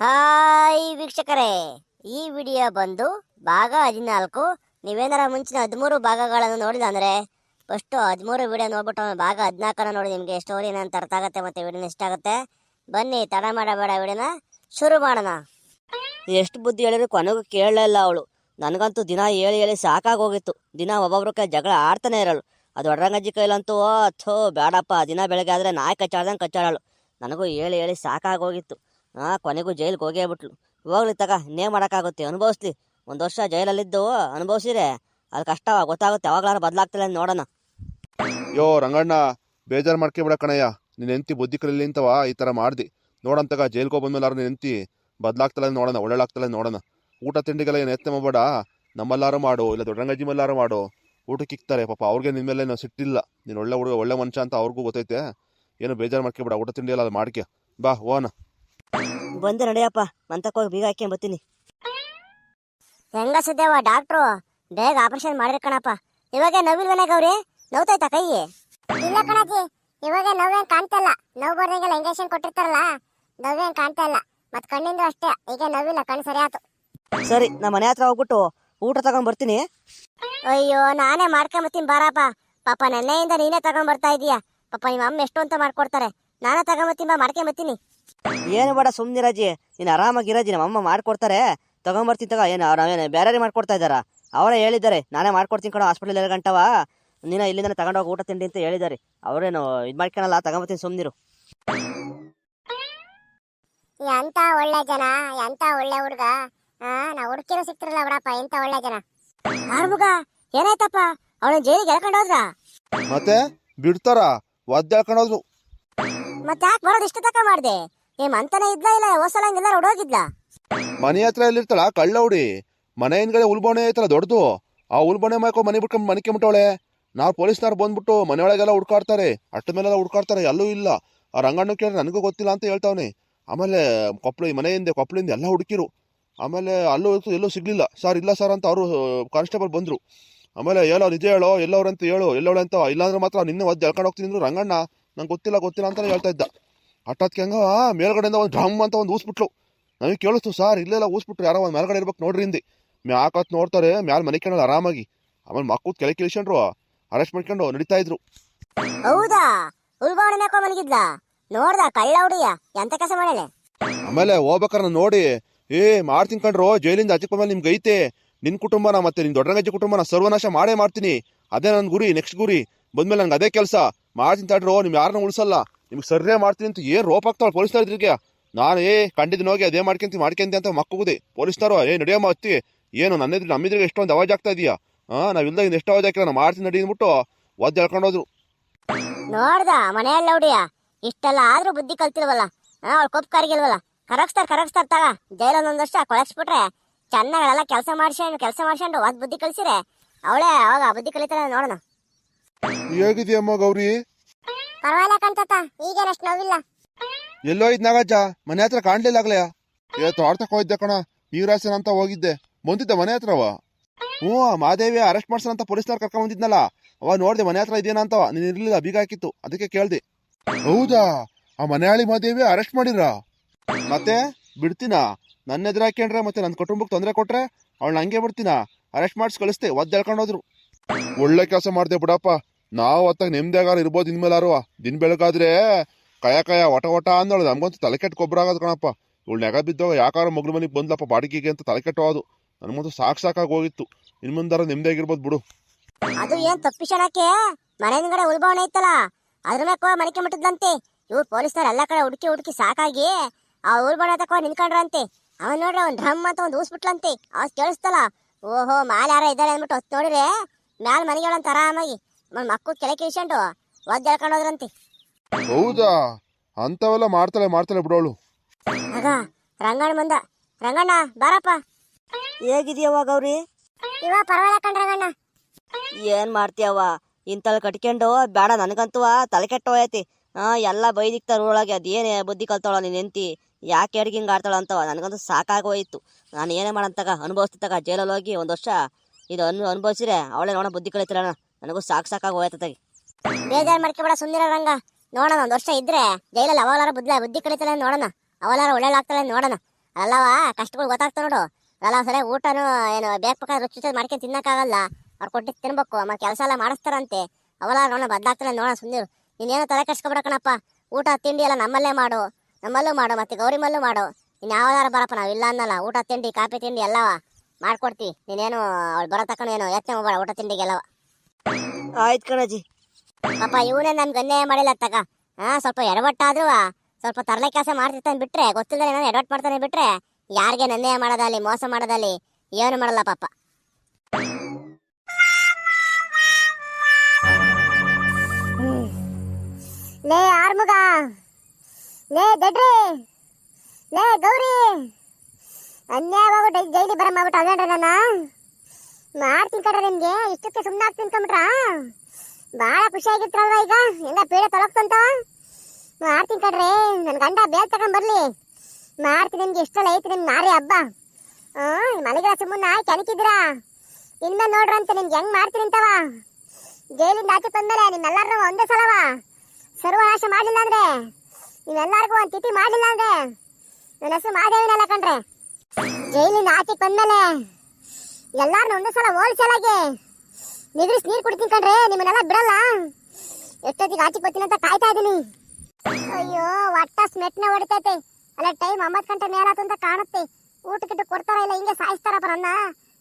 Hi ವೀಕ್ಷಕರೇ. ಈ video ಬಂದು ಭಾಗ ಹದಿನಾಲ್ಕು. ನೀವೇನಾರ ಮುಂಚಿನ ಹದಿಮೂರು ಭಾಗಗಳನ್ನು ನೋಡಿದ ಅಂದ್ರೆ ಫಸ್ಟ್ ಹದಿಮೂರು ವಿಡಿಯೋ ನೋಡ್ಬಿಟ್ಟು ಭಾಗ ಹದಿನಾಲ್ಕರ ನೋಡಿ ನಿಮಗೆ ಸ್ಟೋರಿ ಏನಂತ ಅರ್ಥ ಆಗುತ್ತೆ ಮತ್ತೆ ವಿಡಿಯೋ ಇಷ್ಟ ಆಗುತ್ತೆ. ಬನ್ನಿ, ತಡ ಮಾಡಬೇಡ ವಿಡಿಯೋನ. ಶುರು ಮಾಡೋಣ. ಎಷ್ಟು ಬುದ್ಧಿ ಹೇಳಿದ್ರು ಕೊನೆಗೂ ಕೇಳಲಿಲ್ಲ ಅವಳು. ನನಗಂತೂ ದಿನ ಹೇಳಿ ಹೇಳಿ ಸಾಕಾಗೋಗಿತ್ತು. ದಿನ ಒಬ್ಬೊಬ್ರ ಜಗಳ ಆಡ್ತಾನೆ ಇರಳು ಅದು ಒಡ್ರಂಗಜ್ಜಿ ಕೈಲಂತೂ ಥೋ, ಬೇಡಪ್ಪ, ದಿನ ಬೆಳಗ್ಗೆ ಆದರೆ ನಾಯಿ ಕಚ್ಚಾಡ್ದಂಗೆ ಕಚ್ಚಾಡಳು. ನನಗೂ ಹೇಳಿ ಹೇಳಿ ಸಾಕಾಗೋಗಿತ್ತು. ಹಾಂ ಕೊನೆಗೂ ಜೈಲಿಗೆ ಹೋಗೇ ಬಿಟ್ಲು. ಹೋಗ್ಲಿ ತಗ ಇನ್ನೇ ಮಾಡೋಕ್ಕಾಗುತ್ತೆ. ಅನುಭವಿಸ್ಲಿ. ಒಂದು ವರ್ಷ ಜೈಲಲ್ಲಿದ್ದು ಅನುಭವಿಸಿರೆ ಅದು ಕಷ್ಟ ಗೊತ್ತಾಗುತ್ತೆ. ಯಾವಾಗ್ಲಾರು ಬದಲಾಗ್ತಿಲ್ಲ ನೋಡೋಣ. ಯೋ, ರಂಗಣ್ಣ, ಬೇಜಾರು ಮಾಡ್ಕೊಬೇಡ ಕಣಯ್ಯ. ನಿನ್ನ ಹೆಂಡತಿ ಬುದ್ಧಿ ಕಲಿಲಿ ಅಂತವ ಈ ಥರ ಮಾಡ್ದಿ. ನೋಡಂತಾಗ ಜೈಲ್ಗೆ ಬಂದ್ಮೇಲಾರು ನಿನ್ನ ಹೆಂಡತಿ ಬದಲಾಗ್ತಲ್ಲ ನೋಡೋಣ ಒಳ್ಳೆಳಾಗ್ತಲ್ಲ ನೋಡೋಣ. ಊಟ ತಿಂಡಿಗೆಲ್ಲ ಏನು ಎತ್ತೆ ಮಾಡಬೇಡ. ನಮ್ಮಲ್ಲಾರು ಮಾಡು, ಇಲ್ಲ ದೊಡ್ಡರಂಗಜ್ಜಿ ಮೇಲಾರು ಮಾಡು. ಊಟಕ್ಕೆ ಇಕ್ತಾರೆ. ಪಾಪ ಅವ್ರಿಗೆ ನಿನ್ನ ಮೇಲೆ ನಾವು ಸಿಟ್ಟಿಲ್ಲ. ನೀನು ಒಳ್ಳೆ ಹುಡುಗ, ಒಳ್ಳೆ ಮನುಷ್ಯ ಅಂತ ಅವ್ರಿಗೂ ಗೊತ್ತೈತೆ. ಏನು ಬೇಜಾರು ಮಾಡ್ಕೊಬೇಡ, ಊಟ ತಿಂಡಿ ಎಲ್ಲ ಅದು ಮಾಡ್ಕೆ. ಬಾ ಹೋನ ಬಂದೆ ನಡೆಯಪ್ಪ ಮಂತಕ್ಕೆ ಹೋಗಿ ಬೀಗ ಹಾಕ್ಕೊಂಡ್ ಬರ್ತೀನಿ. ಹೆಂಗ ಸಿದ್ದೇವ ಡಾಕ್ಟ್ರು? ಬೇಗ ಆಪರೇಷನ್ ಮಾಡಿರಿ ಕಣಪ್ಪ. ಇವಾಗ ನೋವಿಲ್ವನೇ ಗೌರಿ? ನೋವ್ತೈತಾ ಕೈ ಇಲ್ಲ ಕಣಜಿ ಇವಾಗ ನೋವೇನ್ ಕಾಣ್ತಾ ಇಲ್ಲ ನೋವು ಬರ್ದಂಗೆಲ್ಲ ಇಂಜೆಕ್ಷನ್ ಕೊಟ್ಟಿರ್ತಾರಲ್ಲ ನೋವೇನ್ ಕಾಣ್ತಾ ಇಲ್ಲ ಮತ್ ಕಣ್ಣಿಂದ ಅಷ್ಟೇ ಈಗ ನೋವಿಲ್ಲ ಕಣ್ಣು ಸರಿ ಆತು ಸರಿ ನಮ್ಮ ಮನೆ ಹತ್ರ ಹೋಗ್ಬಿಟ್ಟು ಊಟ ತಗೊಂಡ್ ಬರ್ತೀನಿ. ಅಯ್ಯೋ ನಾನೇ ಮಾಡ್ಕೊಂಬತ್ತೀನಿ ಬಾರಪ್ಪ. ಪಾಪ ನೆನ್ನೆಯಿಂದ ನೀನೇ ತಗೊಂಡ್ ಬರ್ತಾ ಇದೀಯ. ಪಾಪ ನಿಮ್ಮ ಅಮ್ಮ ಎಷ್ಟು ಅಂತ ಮಾಡ್ಕೊಡ್ತಾರೆ. ನಾನೇ ತಗೊಂಬತ್ತೀನಿ ಬಾ ಮಾಡ್ಕೊಂಬತ್ತೀನಿ ಏನು ಬೇಡ ಸುಮ್ಮನಿರಜ್ಜಿ ನೀನು ಆರಾಮಾಗಿರಾಜಿ ನಮ್ಮ ಅಮ್ಮ ಮಾಡ್ಕೊಡ್ತಾರೆ. ತಗೊಂಬರ್ತೀನಿ ತಗೋ. ಏನು ನಾವೇನು ಬೇರೆ ಮಾಡ್ಕೊಡ್ತಾ ಇದ್ದಾರಾ? ಅವರೇ ಹೇಳಿದ್ದಾರೆ. ನಾನೇ ಮಾಡ್ಕೊಡ್ತೀನಿ ಕಣೋ ಹಾಸ್ಪಿಟಲ್ ಎರಡು ಗಂಟವ? ನೀನು ಇಲ್ಲಿಂದ ತಗೊಂಡೋಗಿ ಊಟ ತಿಂಡಿ ಅಂತ ಹೇಳಿದ್ದಾರೆ. ಅವರೇನು ಇದು ಮಾಡ್ಕೊಳಲ್ಲ ತಗೊಂಬರ್ತೀನಿ ಸುಮ್ಮನಿರು ಎಂತ ಒಳ್ಳೆ ಜನ ಎಂತ ಒಳ್ಳೆ ಹುಡುಗ? ಆ ನಾ ಹುಡುಕಿರೋ ಸಿಕ್ತಿರಲ್ಲ ಬಿಡಪ್ಪ ಎಂತ ಒಳ್ಳೆ ಜನ? ಆರ್ಮುಗ ಏನಾಯ್ತಪ್ಪ? ಅವಳು ಜೈಲಿಗೆ ಎಳ್ಕೊಂಡು ಹೋದ್ರ? ಮತ್ತೆ ಬಿಡ್ತಾರ? ಒದ್ದಾಡ್ಕೊಂಡೋದ್ರು ಮತ್ತೆ ಯಾಕೆ ಬರೋದು ಇಷ್ಟ ತಕ ಮಾಡ್ದೆ? ಏನ್ ಮಂತನ ಇದ್ಲಾ ಇಲ್ಲ ಹೊಸಲಂಗಿಲ್ಲ ಹಂಗೆಲ್ಲ ಹೋಗಿದ್ಲಾ ಮನೆ ಹತ್ರ ಎಲ್ಲಿರ್ತಾಳ? ಕಳ್ಳ ಹುಡಿ ಮನೆ ಹಿಂದ್ಗಡೆ ಉಲ್ಬಣೆ ಐತಲ್ಲ ದೊಡ್ಡದು. ಆ ಉಲ್ಬಣೆ ಮಾಡ್ಕೊ ಮನೆ ಬಿಟ್ಕೊಂಡು ಮನೆಗೆ ಬಿಟ್ಟವಳೆ ನಾವು ಪೊಲೀಸ್ನವ್ರು ಬಂದ್ಬಿಟ್ಟು ಮನೆಯೊಳಗೆಲ್ಲ ಹುಡ್ಕಾಡ್ತಾರೆ. ಅಟ್ಟ ಮೇಲೆಲ್ಲ ಹುಡ್ಕಾಡ್ತಾರೆ, ಎಲ್ಲೂ ಇಲ್ಲ. ಆ ರಂಗಣ್ಣ ಕೇಳಿದ್ರೆ ನನಗೂ ಗೊತ್ತಿಲ್ಲ ಅಂತ ಹೇಳ್ತಾವನೆ. ಆಮೇಲೆ ಕೊಪ್ಪಳು ಮನೆ ಹಿಂದೆ ಕೊಪ್ಪಳಿಂದ ಎಲ್ಲ ಹುಡುಕಿರು. ಆಮೇಲೆ ಅಲ್ಲೂ ಎಲ್ಲೂ ಸಿಗ್ಲಿಲ್ಲ. ಸರ್, ಇಲ್ಲ ಸರ್ ಅಂತ ಅವರು ಕಾನ್ಸ್ಟೇಬಲ್ ಬಂದರು. ಆಮೇಲೆ ಹೇಳೋ, ನಿಜ ಹೇಳೋ ಎಲ್ಲವ್ರಂತ ಹೇಳು, ಎಲ್ಲವಳೆ ಅಂತ, ಇಲ್ಲಾಂದ್ರೆ ಮಾತ್ರ ನಿನ್ನೆ ಒದ್ದು, ಎಳ್ಕೊಂಡು ಹೋಗ್ತೀನಿ ರಂಗಣ್ಣ. ನಂಗೆ ಗೊತ್ತಿಲ್ಲ ಗೊತ್ತಿಲ್ಲ ಅಂತಾನೆ ಹೇಳ್ತಾ ಇದ್ದ. ಹಠಾತ್ಗೆ ಹಂಗ ಮೇಲ್ಗಡೆಯಿಂದ ಒಂದು ಡ್ರಮ್ ಅಂತ ಒಂದು ಊಸ್ಬಿಟ್ಲು. ನನಗೆ ಕೇಳಿಸ್ತು ಸರ್ ಇಲ್ಲೆಲ್ಲ ಊಸ್ಬಿಟ್ರು ಯಾರೋ ಒಂದು ಮೇಲ್ಗಡೆ ಇರ್ಬೇಕು ನೋಡ್ರಿ ಹಿಂದೆ. ಮ್ಯಾಕತ್ ನೋಡ್ತಾರೆ ಮ್ಯಾಲ ಮನೆ ಕೇಳೋದು ಆರಾಮಾಗಿ. ಆಮೇಲೆ ಮಕ್ಕಳು ಕೆಳಗೆ ಇಳಿಸ್ಕೊಂಡ್ರು ಅರೆಸ್ಟ್ ಮಾಡ್ಕೊಂಡು ನಡೀತಾ ಇದ್ರು. ಹೌದಾ? ಮಲಗಿದ್ಲಾ ನೋಡ್ದ ಕಳ್ಳ ಎಂತ ಕೆಲಸ ಮಾಡಲೆ ಆಮೇಲೆ ಹೋಗ್ಬೇಕಾರ ನೋಡಿ ಏ ಮಾಡ್ತೀನಿ ಕಂಡ್ರು ಜೈಲಿಂದ ಆಚೆ ಮೇಲೆ ನಿಮ್ಗೆ ಐತೆ. ನಿನ್ನ ಕುಟುಂಬನ ಮತ್ತೆ ನಿನ್ನ ದೊಡ್ಡರಂಗಜ್ಜಿ ಕುಟುಂಬನ ಸರ್ವನಾಶ ಮಾಡೇ ಮಾಡ್ತೀನಿ. ಅದೇ ನನ್ನ ಗುರಿ ನೆಕ್ಸ್ಟ್ ಗುರಿ. ಬಂದ್ಮೇಲೆ ನಂಗೆ ಅದೇ ಕೆಲಸ. ಮಾಡ್ತೀನಿ ತಡ್ರೋ ನಿಮ್ ಯಾರನ್ನ ಉಳಿಸಲ್ಲ. ನಿಮ್ಗೆ ಸರ್ರೆ ಮಾಡ್ತೀನಿ ಅಂತ ಏನು ರೋಪ್ ಆಗ್ತಾಳೆ ಪೊಲೀಸ್ನವ್ರು ಇದ್ರಿಗೆ ನಾನು ಏ ಕಂಡಿದ್ದೀನಿ ಹೋಗಿ ಅದೇ ಮಾಡ್ಕೊಂತಿ ಮಾಡ್ಕೊಂತಿ ಅಂತ ಮಕ್ಕೋಗುದೆ. ಪೊಲೀಸ್ನವರು ಏ ನಡೆಯಮ್ಮ ಅತ್ತಿ. ಏನು ನನ್ನಿದ್ರೆ ನಮ್ಮಿದ್ರಿಗೆ ಎಷ್ಟೊಂದು ಅವಾಜ್ ಆಗ್ತಾ ಇದೆಯಾ? ಹಾಂ ನಾವಿಲ್ಲ ಇನ್ನು ಎಷ್ಟು ಅವಾಜ್ ಹಾಕಿಲ್ಲ ನಾನು ಮಾಡ್ತೀನಿ ನಡಿ ಅಂದ್ಬಿಟ್ಟು ಒದ್ದು ಹೇಳ್ಕೊಂಡೋದ್ರು ನೋಡ್ದ ಮನೆಯಲ್ಲ ಹುಡಿಯ. ಇಷ್ಟೆಲ್ಲ ಆದ್ರೂ ಬುದ್ಧಿ ಕಲ್ತಿಲ್ವಲ್ಲ? ಅವಳು ಕೊಪ್ಪು ಕರಗಿಲ್ವಲ್ಲ ಕರಗಿಸ್ತಾರೆ ಕರಗಿಸ್ತಾರೆ ತಗ. ಜೈಲಲ್ಲಿ ಒಂದ್ ವರ್ಷ ಕೊಳಸ್ಬಿಟ್ರೆ ಚೆನ್ನಾಗಳೆಲ್ಲ ಕೆಲಸ ಮಾಡ್ಸ್ಕೊಂಡು ಕೆಲಸ ಮಾಡ್ಸ್ಕೊಂಡು ಅದ್ ಬುದ್ಧಿ ಕಲ್ಸಿರೆ ಅವಳೇ ಅವಾಗ ಬುದ್ಧಿ ಕಲಿತಾಳೆ ನೋಡೋಣ. ಹೇಗಿದೆಯಮ್ಮ ಗೌರಿ? ಪರವಾಗಿಲ್ಲ ಕಣ್ತಾತ ಈಗೇನಷ್ಟು ನೋವಿಲ್ಲ. ಎಲ್ಲೋ ಇದ್ ನಾಗಜ್ಜ, ಮನೆ ಹತ್ರ ಕಾಣ್ಲಿಲ್ಲ ಆಗ್ಲೇ ಏ, ತೋಟಕ್ಕೆ ಹೋಗಿದ್ದೆ ಕಣ ನೀರಾಸನ ಅಂತ ಹೋಗಿದ್ದೆ. ಬಂದಿದ್ದೆ ಮನೆ ಹತ್ರವ. ಹ್ಞೂ ಮಾದೇವಿ ಅರೆಸ್ಟ್ ಮಾಡ್ಸೋಣ ಅಂತ ಪೊಲೀಸ್ನವ್ರು ಕರ್ಕೊಂಡ್ ಬಂದಿದ್ನಲ್ಲ. ಅವ ನೋಡ್ದೆ ಮನೆ ಹತ್ರ ಇದೇನ ಅಂತವ, ನೀನ್ ಇರ್ಲಿಲ್ಲ, ಬೀಗ ಹಾಕಿತ್ತು, ಅದಕ್ಕೆ ಕೇಳ್ದೆ. ಹೌದಾ? ಆ ಮನೆಯಾಳಿ ಮಾದೇವಿ ಅರೆಸ್ಟ್ ಮಾಡಿರ ಮತ್ತೆ, ಬಿಡ್ತೀನ? ನನ್ನ ಎದುರು ಹಾಕೊಂಡ್ರೆ ಮತ್ತೆ ನನ್ನ ಕುಟುಂಬಕ್ಕೆ ತೊಂದರೆ ಕೊಟ್ರೆ ಅವಳನ್ನ ಹಂಗೆ ಬಿಡ್ತೀನ? ಅರೆಸ್ಟ್ ಮಾಡಿಸಿ ಕಳಿಸ್ತೆ ಒದ್ದು ಹೋದ್ರು. ಒಳ್ಳೆ ಕೆಲಸ ಮಾಡ್ದೆ ಬಿಡಪ್ಪ. ನಾವು ಹೊತ್ತಾಗ ನೆಮ್ಮದಿಯಾಗಾರ ಇರ್ಬೋದು ಇನ್ಮೇಲಾರು. ದಿನ ಬೆಳಗಾದ್ರೆ ಕಯ ಕಯ ಒಟ ಒಟ ಅಂದಳು. ನಮ್ಗಂತೂ ತಲೆ ಕೆಟ್ಟ ಆಗೋದು ಕಣಪ್ಪ. ಇವಳು ನೆಗ ಬಿದ್ದೋಗ ಯಾಕಾರ ಮಗಳು ಮನೆಗೆ ಬಂದ್ಲಪ್ಪ ಬಾಡಿಗೆಗೆ ಅಂತ ತಲೆ ಕೆಟ್ಟೋದು ನನಗಂತೂ ಸಾಕು ಸಾಕಾಗಿ ಹೋಗಿತ್ತು. ಇನ್ ಮುಂದಾರ ನೆಮ್ಮದಿಯಾಗಿರ್ಬೋದು ಬಿಡು. ಅದು ಏನ್ ತಪ್ಪಿಸಣಕ್ಕೆ ಮನೆ ಹಿಂದ್ಗಡೆ ಉಲ್ಬಾವಣೆ ಐತಲ್ಲ. ಅದ್ರ ಮ್ಯಾಕ ಮಡಿಕೆ ಮುಟ್ಟಿದ್ಲಂತೆ. ಇವ್ರು ಪೊಲೀಸ್ನವ್ರು ಎಲ್ಲ ಕಡೆ ಹುಡುಕಿ ಹುಡುಕಿ ಸಾಕಾಗಿ ಆ ಉಲ್ಬಾವಣೆ ತಕೋ ನಿನ್ಕೊಂಡ್ರಂತೆ ಅವನ್ ನೋಡ್ರಿ ಅವ್ನ್ ಡ್ರಮ್ ಅಂತ ಒಂದು ಊಸ್ಬಿಟ್ಲಂತೆ. ಅವ್ ಕೇಳಿಸ್ತಲ್ಲ, ಓಹೋ ಮ್ಯಾಲ ಯಾರ ಇದ್ದಾಳೆ ಅಂದ್ಬಿಟ್ಟು ಹೊತ್ತು ನೋಡಿದ್ರೆ ಮ್ಯಾಲ ಮನೆಗಳಂತ ಆರಾಮಾಗಿ ಮಕ್ಕಳು ಕೆಳಕ್ಕೆ ಇಸ್ಕೊಂಡು ಒದ್ದು ಹೇಳ್ಕೊಂಡೋದ್ರಂತೆ ಹೌದಾ? ಅಂಥವೆಲ್ಲ ಮಾಡ್ತಾಳೆ ಮಾಡ್ತಾಳೆ ಬಿಡೋಳು. ಆಗ ರಂಗಣ್ಣ ಬಂದ ರಂಗಣ್ಣ ಬಾರಪ್ಪ. ಹೇಗಿದೆಯವ್ವ ಗೌರಿ? ಇವ ಪರವಾಗಿಲ್ಲ ಕಣ್ರಗಣ್ಣ ಏನು ಮಾಡ್ತೀಯವ್ವ? ಇಂತಲ್ಲಿ ಕಟ್ಕೊಂಡು ಬೇಡ ನನಗಂತೂ ತಲೆ ಕೆಟ್ಟೋಯತಿ ಹಾ ಎಲ್ಲ ಬೈದಿಕ್ತಾರ ಒಳಗೆ ಅದೇನೇ ಬುದ್ಧಿ ಕಲ್ತಾಳ ನೀನ್ ಎಂತಿ ಯಾಕೆ ಎಡ್ಗಿ ಹಿಂಗೆ ಆಡ್ತಾಳ ಅಂತವ ನನಗಂತೂ ಸಾಕಾಗೋಯ್ತು. ನಾನು ಏನೇ ಮಾಡಂತಾಗ ಅನುಭವಿಸ್ತಾಗ ಜೈಲಲ್ಲಿ ಹೋಗಿ ಒಂದು ವರ್ಷ ಇದು ಅನು ಅನುಭವಿಸಿದ್ರೆ ಅವಳೇ ನೋಡೋಣ ಬುದ್ಧಿ ಕಲಿತಿರೋಣ ನನಗೂ ಸಾಕು ಸಾಕಾಗಿ ಹೋಯ್ತತಾಗಿ ಬೇಜಾರು ಮಾಡ್ಕೊಬೇಡ ಸುಂದಿರ ರಂಗ. ನೋಡೋಣ, ಒಂದ್ ವರ್ಷ ಇದ್ರೆ ಜೈಲಲ್ಲಿ ಅವಾಗಲಾರ ಬುದ್ಧ ಬುದ್ಧಿ ಕಳೀತಾಳೆ ನೋಡೋಣ. ಅವಲಾರ ಒಳ್ಳೆಳಾಗ್ತಾಳೆ ನೋಡೋಣ. ಅಲ್ಲವ, ಕಷ್ಟಗಳು ಗೊತ್ತಾಗ್ತಾ ನೋಡು. ಅಲ್ಲ ಸರಿ ಊಟನು ಏನು ಬೇಕಾದ ರುಚಿ ಮಾಡ್ಕೊಂಡು ತಿನ್ನಕ್ಕಾಗಲ್ಲ. ಅವ್ರು ಕೊಟ್ಟಿದ್ದು ತಿನ್ಬೇಕು ಅಮ್ಮ ಕೆಲಸ ಎಲ್ಲ ಮಾಡಿಸ್ತಾರಂತೆ. ಅವಲ್ಲ ನೋಡೋಣ, ಬದಲಾಗ್ತಾಳೆ ನೋಡೋಣ ಸುಂದರ್. ನೀನೇನು ತಲೆ ಕೆಡ್ಸ್ಕೊಬೇಡ ಕಣಪ್ಪ. ಊಟ, ತಿಂಡಿ ಎಲ್ಲ ನಮ್ಮಲ್ಲೇ ಮಾಡು. ನಮ್ಮಲ್ಲೂ ಮಾಡು ಮತ್ತೆ ಗೌರಿಮಲ್ಲೂ ಮಾಡು. ಇನ್ನು ಯಾವ್ದಾರು ಬರಪ್ಪ, ನಾವು ಇಲ್ಲ ಅನ್ನಲ್ಲ. ಊಟ, ತಿಂಡಿ, ಕಾಫಿ, ತಿಂಡಿ ಎಲ್ಲವ ಮಾಡ್ಕೊಡ್ತಿ. ನೀನೇನು ಅವ್ಳು ಬರೋ ತಕ್ಕನ ಏನು ಯೋಚನೆ ಮಾಡ್ಬೇಡ, ಊಟ ತಿಂಡಿಗೆಲ್ಲವ ಆಯ್ತು ಕಣಜಿ ಪಾಪ ಇವನೇ ನನ್ಗೆ ಅನ್ಯಾಯ ಮಾಡಿಲ್ಲ ತಗ. ಹಾ ಸ್ವಲ್ಪ ಎಡವಟ್ಟಾದ್ರೂ ಸ್ವಲ್ಪ ತರಲೆ ಕೆಲಸ ಮಾಡ್ತಿರ್ತಾನೆ ಬಿಟ್ರೆ ಗೊತ್ತಿಲ್ಲ ನಾನು ಎಡವಟ್ ಮಾಡ್ತಾನೆ ಬಿಟ್ರೆ ಯಾರಿಗೆ ಅನ್ಯಾಯ ಮಾಡೋದಲ್ಲಿ ಮೋಸ ಮಾಡೋದಲ್ಲಿ ಏನು ಮಾಡಲ್ಲ ಪಾಪ. ಲೇ ಆರ್ಮುಗ. ಲೇ ದಡ್ರಿ. ಲೇ ಗೌರಿ. ಅನ್ಯಾಯವಾಗ ಜೈಲಿ ಬರ ಮಾಡ್ಬಿಟ್ಟು ಅದೇನ್ರ ನನ್ನ. ಮಾಡ್ತೀನಿ ಕಡ್ರ ನಿಮ್ಗೆ? ಇಷ್ಟಕ್ಕೆ ಸುಮ್ಮನೆ ಆಗ್ತೀನಿ ಕಂಬಿಟ್ರ ಭಾಳ ಖುಷಿ ಆಗಿರ್ತಾರಲ್ವ ಈಗ? ಹೆಂಗ ಪೀಡೆ ತೊಳಕ್ತಂತ? ಮಾಡ್ತೀನಿ ಕಡ್ರಿ ನನ್ನ ಗಂಡ ಬೇಗ ತಗೊಂಡ್ ಬರ್ಲಿ. ಮಾಡ್ತೀನಿ ನಿಮ್ಗೆ ಇಷ್ಟೆಲ್ಲ ಐತಿ ನಿಮ್ಗೆ ಮಾರಿ ಹಬ್ಬ. ಹ್ಞೂ ಮನೆಗಳ ಸುಮ್ಮನೆ ಕೆಣಕಿದ್ದೀರಾ? ಇನ್ಮೇಲೆ ನೋಡ್ರಂತೆ ನಿಮ್ಗೆ ಹೆಂಗ್ ಮಾಡ್ತೀನಿ ಅಂತವ ಜೈಲಿಂದ ಆಚೆ ತಂದ್ಮೇಲೆ ನಿಮ್ಮೆಲ್ಲರೂ ಒಂದೇ ಸಲವ. ಸರ್ವನಾಶ ಮಾಡಲಿಲ್ಲ ಅಂದ್ರೆ? ನೀವೆಲ್ಲರಿಗೂ ಒಂದು ತಿಥಿ ಮಾಡಲಿಲ್ಲ ಅಂದ್ರೆ? ನನ್ನ ಹೆಸರು ಮಾದೇವಿನಲ್ಲ ಕಣ್ರೆ. ಜೈಲಿಂದ ಆಚೆ ಬಂದ್ಮೇಲೆ ಎಲ್ಲಾರನ್ನ ಒಂದೇ ಸಲ ಹೋಲ್ಸೇಲ್ ಆಗಿ ನಿದ್ರಿಸ್ ನೀರು ಕುಡಿತೀನಿ ಕಣ್ರಿ, ನಿಮ್ಮನ್ನೆಲ್ಲ ಬಿಡಲ್ಲ. ಎಷ್ಟೊತ್ತಿಗೆ ಆಚೆ ಬರ್ತೀನಿ ಅಂತ ಕಾಯ್ತಾ ಇದ್ದೀನಿ ಅಯ್ಯೋ, ಒಟ್ಟ ಸ್ಮೆಟ್ನ ಹೊಡಿತೈತೆ. ಅಲ್ಲ ಟೈಮ್ ಒಂಬತ್ತು ಗಂಟೆ ಮೇಲಾತು ಅಂತ ಕಾಣುತ್ತೆ. ಊಟಕ್ಕಿಟ್ಟು ಕೊಡ್ತಾರ ಇಲ್ಲ, ಹಿಂಗೆ ಸಾಯಿಸ್ತಾರಪ್ಪ ನನ್ನ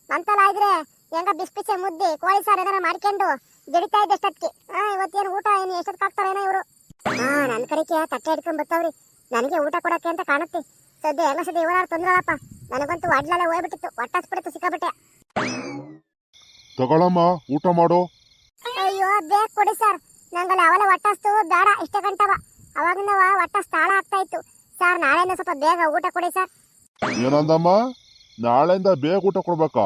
ಮಂತಲ್ಲ ಇದ್ರೆ ಹೆಂಗ ಬಿಸಿ ಮುದ್ದೆ, ಕೋಳಿ ಸಾರು ಏನಾರ ಮಾಡ್ಕೊಂಡು ಜಡಿತಾ ಇದ್ದೆ ಹಾ ಇವತ್ತೇನು ಊಟ ಏನು ಎಷ್ಟೊತ್ತು ಹಾಕ್ತಾರೇನೋ ಇವರು. ಹಾ ನನ್ನ ಕಡೆಗೆ ತಟ್ಟೆ ಹಿಡ್ಕೊಂಡ್ ಬರ್ತಾವ್ರಿ ನನಗೆ ಊಟ ಕೊಡಕ್ಕೆ ಅಂತ ಕಾಣುತ್ತೆ. ಸದ್ಯ ಎಲ್ಲ ಸದ್ಯ ಇವರಾರು ತೊಂದ್ರಲ್ಲಪ್ಪ. ನನಗಂತೂ ಅಡ್ಲಲ್ಲೇ ಹೋಗ್ಬಿಟ್ಟಿತ್ತು. ಒಟ್ಟಾಸ್ಬಿಡ್ತು ಸಿಕ್ಕಾಬಿಟ್ಟೆ ತಗೊಳಮ್ಮ ಊಟ ಮಾಡು. ಅಯ್ಯೋ ಬೇಗ ಕೊಡಿ ಸರ್. ನಂಗಲ್ಲ ಅವಲ ಒಟ್ಟಾಸ್ತು ಬೇಡ ಇಷ್ಟ ಗಂಟವ. ಅವಾಗಿಂದ ಒಟ್ಟಾಸ್ ಸ್ಥಾಳ ಆಗ್ತಾ ಇತ್ತು ಸರ್ ನಾಳೆಯಿಂದ ಸ್ವಲ್ಪ ಬೇಗ ಊಟ ಕೊಡಿ ಸರ್. ಏನಂದಮ್ಮ? ನಾಳೆಯಿಂದ ಬೇಗ ಊಟ ಕೊಡ್ಬೇಕಾ?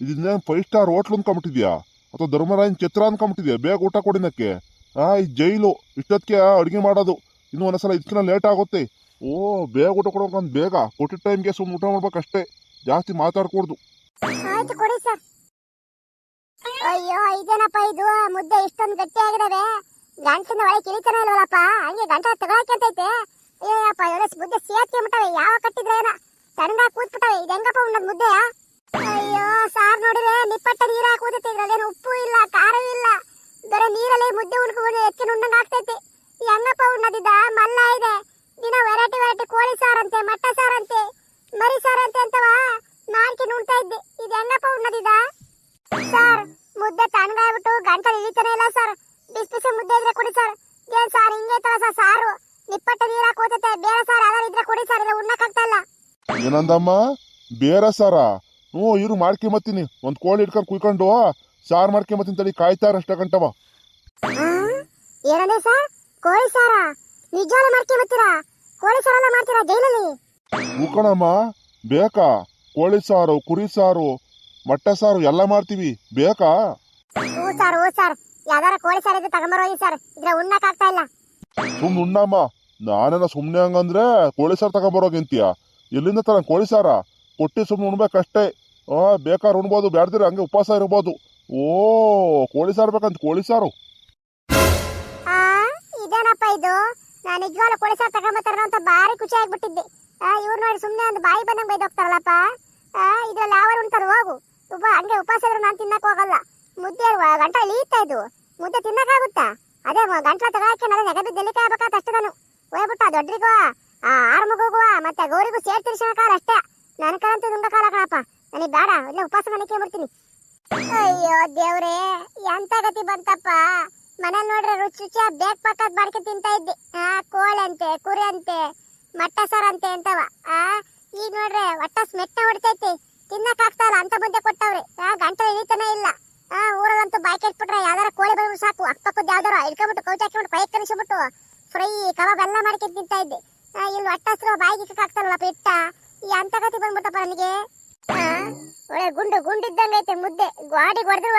ಇದನ್ನೇನು ಫೈವ್ ಸ್ಟಾರ್ ಹೋಟ್ಲ್ ಅಂದ್ಕೊಂಬಿಟ್ಟಿದ್ಯಾ ಅಥವಾ ಧರ್ಮರಾಯನ್ ಚಿತ್ರ ಅಂದ್ಕೊಂಬಿಟ್ಟಿದ್ಯಾ ಬೇಗ ಊಟ ಕೊಡಿನಕ್ಕೆ ಆ ಈ ಜೈಲು ಇಷ್ಟೊತ್ತಿಗೆ ಅಡುಗೆ ಮಾಡೋದು. ಇನ್ನು ಒಂದೊಂದ್ಸಲ ಇದಕ್ಕಿಂತ ಲೇಟ್ ಆಗುತ್ತೆ. ಓ ಬೇಗ ಊಟ ಕೊಡೋಕಂತ ಬೇಗ. ಕೊಟ್ಟಿದ್ದ ಟೈಮ್ಗೆ ಸುಮ್ಮನೆ ಊಟ ಮಾಡ್ಬೇಕಷ್ಟೇ. ಜಾಸ್ತಿ ಮಾತಾಡ್ಕೊಡ್ದು. ಆಯ್ತು ಕೊಡಿ ಸರ್. ಅಯ್ಯೋ ಇದೇನಪ್ಪ ಇದು. ಮುದ್ದೆ ಇಷ್ಟೊಂದು ಗಟ್ಟಿ ಆಗಿದಾವೆ ಗಂಟಿನ ಒಳಗೆ ಕಿಳಿತಾನೆ ಇಲ್ವಲ್ಲಪ್ಪ? ಹಂಗೆ ಗಂಟ ತಗೊಳಕಂತೈತೆ ಅಯ್ಯಪ್ಪ ಇವರ ಮುದ್ದೆ ಸೇರ್ಕೊಂಬಿಟ್ಟವೆ ಯಾವ ಕಟ್ಟಿದ್ರೆ ಏನ? ತಣ್ಣಗ ಕೂತ್ಬಿಟ್ಟವೆ. ಇದು ಹೆಂಗಪ್ಪ ಮುದ್ದೆ ಅಯ್ಯೋ, ಸಾರ್ ನೋಡಿದ್ರೆ ನಿಪ್ಪಟ್ಟ ನೀರ್ ಹಾಕುದೈತೆ ಇದ್ರಲ್ಲೇನು ಉಪ್ಪು ಇಲ್ಲ ಖಾರ ಇಲ್ಲ. ಬೇರೆ ನೀರಲ್ಲಿ ಮುದ್ದೆ ಉಣ್ಕೊಂಡು ಹೆಚ್ಚಿನ ಉಂಡಂಗ ಆಗ್ತೈತೆ ಹೆಂಗಪ್ಪ ಉಣ್ಣದಿದ್ದ ಮಲ್ಲ ಇದೆ. ದಿನ ವೆರೈಟಿ ವೆರೈಟಿ ಕೋಳಿ ಸಾರಂತೆ, ಮಟ್ಟ ಸಾರಂತೆ, ಮರಿ ಸಾರಂತೆ ಅಂತವ? ಮಾಡ್ಕೊಂಡು ನೋಡ್ತಾ ಇದ್ದೆ. ಇದು ಹೆಂಗಪ್ಪ ಉಣ್ಣದಿದ ಸರ್ ಮುದ್ದೆ ತಣ್ಣಗಾಗ್ಬಿಟ್ಟು ಗಂಟಲು ಇಳಿತಾನೆ ಇಲ್ಲ ಸರ್. ಬಿಸಿ ಬಿಸಿ ಮುದ್ದೆ ಇದ್ರೆ ಕೊಡಿ ಸರ್. ಏನ್ ಸರ್ ಹಿಂಗೆ ತರ ಸರ್ ಸಾರು. ನಿಪ್ಪಟ್ಟ ನೀರ ಹಾಕೋತೈತೆ ಬೇರೆ ಸರ್ ಅದರ ಇದ್ರೆ ಕೊಡಿ ಸರ್ ಇಲ್ಲ ಉಣ್ಣಕ್ಕಾಗ್ತಾ ಇಲ್ಲ. ಏನಂದಮ್ಮ? ಬೇರೆ ಸಾರ? ಹ್ಞೂ ಇರು ಮಾಡ್ಕೊಂಬತ್ತೀನಿ ಒಂದು ಕೋಳಿ ಇಟ್ಕೊಂಡು ಕುಯ್ಕೊಂಡು ಸಾರು ಮಾಡ್ಕೊಂಬತ್ತೀನಿ ತಡಿ. ಕಾಯ್ತಾರ ಅಷ್ಟ ಗಂಟವ? ಏನಂದ್ರೆ ಸರ್? ಕೋಳಿ ಸಾರ? ನಿಜಾಲ ಮಾಡ್ಕೊಂಬತ್ತೀರಾ ಕೋಳಿ ಸಾರ ಎಲ್ಲ ಮಾಡ್ತೀರಾ ಜೈಲಲ್ಲಿ? ಉಳ್ಕಣಮ್ಮ ಬೇಕಾ? ಕೋಳಿ ಸಾರು ಕುರಿ ಸಾರು ಮೊಟ್ಟೆ ಸಾರು ಎಲ್ಲ ಮಾಡ್ತೀವಿ. ಬೇಕಾ? ಹ್ಞೂ ಸರ್ ಹ್ಞೂ ಸರ್. ಯಾವ್ದಾರ ಕೋಳಿ ಸಾರು ಇದ್ರೆ ತಗೊಂಬರೋಗಿ ಸರ್. ಇದ್ರೆ ಉಣ್ಣಕ್ಕಾಗ್ತಾ ಇಲ್ಲ. ಸುಮ್ನೆ ಉಣ್ಣಮ್ಮ. ನಾನೇನ ಸುಮ್ಮನೆ ಹಂಗಂದ್ರೆ ಕೋಳಿ ಸಾರು ತಗೊಂಬರೋಗಿಂತೀಯ ಎಲ್ಲಿಂದ ತರ ಕೋಳಿ ಸಾರ? ಕೊಟ್ಟಿ ಸುಮ್ಮನೆ ಉಣ್ಬೇಕಷ್ಟೇ. ಆ ಬೇಕಾದ್ರೆ ಉಣ್ಬೋದು ಬ್ಯಾಡ್ದಿರ ಹಂಗೆ ಉಪವಾಸ ಇರ್ಬೋದು. ಓ ಕೋಳಿ ಸಾರು ಬೇಕಂತ ಕೋಳಿ ಸಾರು. ಆ ಇದೇನಪ್ಪ ಇದು? ನಾನು ನಿಜವಾಗ್ಲೂ ಕೋಳಿ ಸಾರು ತಗೊಂಬತ್ತಾರ ಅಂತ ಭಾರಿ ಖುಷಿ ಆಗ್ಬಿಟ್ಟಿದ್ದೆ. ಆ ಇವ್ರು ನೋಡಿ ಸುಮ್ಮನೆ ಒಂದು ಬಾಯಿ ಬಂದಂಗೆ ಬೈದೋಗ್ತಾರಲ್ಲಪ್ಪ ಇದ್ರಲ್ಲಿ ಯಾವ ಉಂಟಾರು ಹೋಗು. ಉಪ ಹಂಗೆ ಉಪವಾಸ ಇದ್ರು ನಾನು ತಿನ್ನಕ್ ಹೋಗಲ್ಲ. ಮುದ್ದೆ ಗಂಟ ಇಳಿಯುತ್ತಾ ಇದು ಮುದ್ದೆ ತಿನ್ನಕ್ಕಾಗುತ್ತಾ ಅದೇ ಗಂಟ್ಲ ತಗೊಳಕ್ಕೆ ನಾನು ನೆಗದು ನೆಲ್ಲಿಕೆ ಆಗ್ಬೇಕಾದ ಅಷ್ಟೇ ನಾನು. ಹೋಗ್ಬಿಟ್ಟ ದೊಡ್ಡರಿಗೂ ಆ ಆರು ಮಗುಗೂ ಮತ್ತೆ ಗೌರಿಗೂ ಸೇರ್ ತಿರ್ಸಕಾರ ಅಷ್ಟೇ. ನನ್ನ ಕಾಲಂತೂ ದುಂಗ ಕಾಲ ಕಣಪ್ಪ. ನನಗೆ ಬೇಡ, ಇಲ್ಲ ಉಪವಾಸ ಮನೆಗೆ ಬರ್ತೀನಿ ಅಯ್ಯೋ ದೇವ್ರೇ, ಎಂತ ಗತಿ ಬಂತಪ್ಪ. ಮನೇಲಿ ನೋಡ್ರೆ ರುಚಿ ರುಚಿಯ ಬೇಕ್ ಪಕ್ಕದ ಬಾಡ್ಕೆ ತಿಂತಾ ಇದ್ದೆ. ಆ ಕೋಳಿ ಅಂತೆ ಕುರಿ ಅಂತೆ ಮಟ್ಟ ಅಂತೆ ಅಂತವ. ಆ ಈಗ ನೋಡ್ರೆ ಒಟ್ಟ ಸ್ಮೆಟ್ನ ಹೊಡ್ತೈತಿ. ತಿನ್ನಕ್ ಆಗ್ತಾ ಅಂತ ಮುದ್ದೆ ಕೊಟ್ಟವ್ರೆ. ಆ ಗಂಟೆ ಇಳಿತಾನೆ ಇಲ್ಲ. ಆ ಊರಲ್ಲಂತೂ ಬಾಯಿ ಕೆಟ್ಬಿಟ್ರೆ ಯಾವ್ದಾರ ಕೋಳಿ ಬಂದ್ರು ಸಾಕು. ಅಕ್ಕಪಕ್ಕದ ಯಾವ್ದಾರ ಇಟ್ಕೊಂಡ್ಬಿಟ್ಟು ಕೌಚ ಹಾಕಿಬಿಟ್ಟು ಪೈ ಕಲಿಸ್ಬಿಟ್ಟು ಫ್ರೈ ಕಬಾಬ್ ಎಲ್ಲ ಮಾಡ್ಕೊಂಡು ತಿಂತಾ ಇದ್ದೆ. ಇಲ್ಲಿ ಒಟ್ಟ ಹಸಿರು ಬಾಯಿಗೆ ಇಕ್ಕಾಗ್ತಾರಲ್ಲ ಪೆಟ್ಟ. ಈ ಅಂತ ಕತಿ ಬಂದ್ಬಿಟ್ಟಪ್ಪ ನನಗೆ. ಒಳ್ಳೆ ಗುಂಡು ಗುಂಡ ಐತೆ ಮುದ್ದೆ. ಗಾಡಿ ಹೊಡೆದ್ರುವ,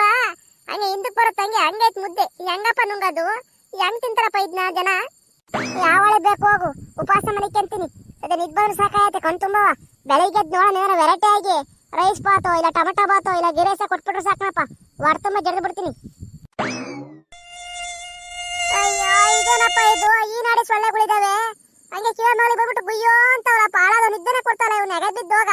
ಹಂಗೆ ಹಿಂದಕ್ಕೆ ಬರುತ್ತೆ ಹಂಗೆ ಐತೆ ಮುದ್ದೆ. ಹೆಂಗಪ್ಪ ನುಂಗದು? ಹೆಂಗ್ ತಿಂತಾರಪ್ಪ ಇದನ್ನ ಜನ? ಯಾವಳೆ ಬೇಕು ಹೋಗು. ಉಪವಾಸ ಮನಿಕಂತೀನಿ ಅದೇ ನಿದ್ ಬಂದ್ರೆ ಸಾಕಾಯ್ತೆ ಕಣ್ ತುಂಬವ. ಬೆಳಿಗ್ಗೆ ನೋಡೋಣ ವೆರೈಟಿ ಆಗಿ ರೈಸ್ ಬಾತೋ, ಇಲ್ಲ ಟೊಮೆಟೊ ಬಾತೋ, ಇಲ್ಲ ಗಿರೇಸ ಕೊಟ್ಬಿಟ್ರೆ ಸಾಕಣಪ್ಪ. ವಾರ ತುಂಬ ಜಡ್ದು ಬಿಡ್ತೀನಿ. ಅಯ್ಯೋ, ಇದೇನಪ್ಪ ಇದು? ಈ ನಾಡಿ ಸೊಳ್ಳೆಗಳಿದಾವೆ. ಹಂಗೆ ಕಿವ ಮೇಲೆ ಬಂದ್ಬಿಟ್ಟು ಗುಯ್ಯೋ ಅಂತವಳಪ್ಪ ಹಾಳಾದ ನಿದ್ದೆನೆ ಕೊಡ್ತಾಳ ಇವ್ನ. ಕೆಳಗೆ ಬಿದ್ದೋಗ